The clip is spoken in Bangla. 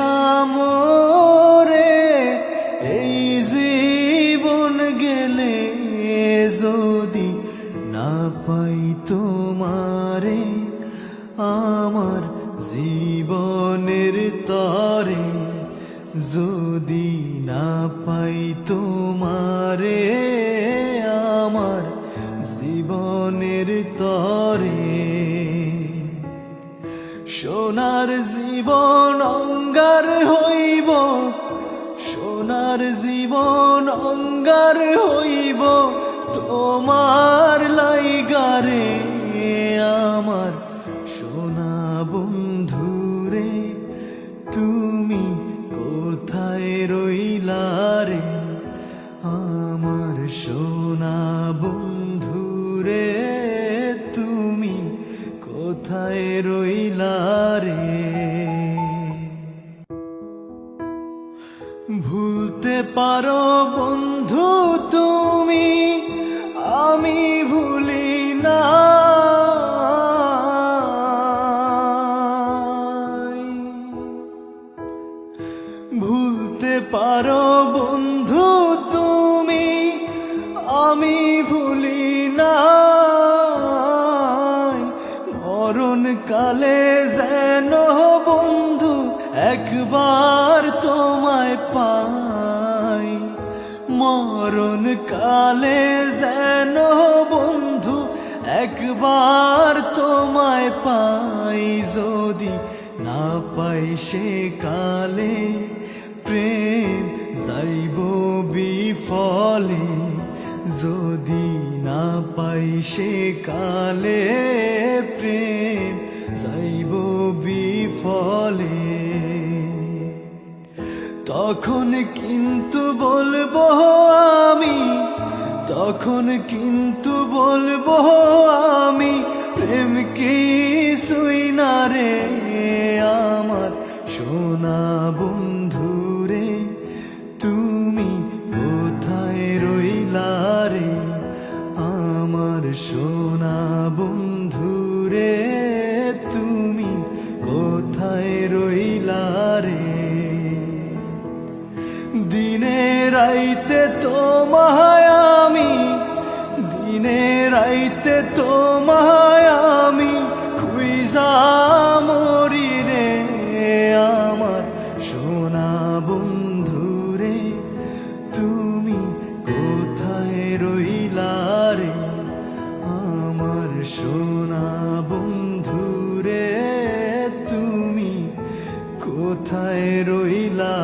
না মোরে এই জীবন গেলে যদি না পাই তোমারে, আমার জীবনের তরে যদি না পাই তোমারে, আমার জীবনের তরে সোনার জীবন অঙ্গার হইব, সোনার জীবন অঙ্গার হইব, তোমার লাইগারে আমার সোনা বন্ধুরে তুমি কোথায় রইলা রে, আমার সোনা বন্ধুরে রইলা রে। ভুলতে পারো বন্ধু তুমি, আমি ভুলি না। ভুলতে পারো বন্ধু তুমি, আমি ভুলি না। কালে যেন বন্ধু একবার তোমায় পাই। মরণ কালে যেন বন্ধু একবার তোমায় পাই। যদি না পাই সে কালে প্রেম যাইব বিফলে। যদি না পাই সে কালে প্রেম যাইব বিফলে। তখন কিন্তু বলব আমি, তখন কিন্তু বলব আমি, প্রেম কি সুই না রে? আমার সোনা বন্ধু রে তুমি কোথায় রইলা রে? আমার সোনা বন্ধু কোথায় রইলা রে? দিনে রাইতে তোমায় কোথায় রইলা?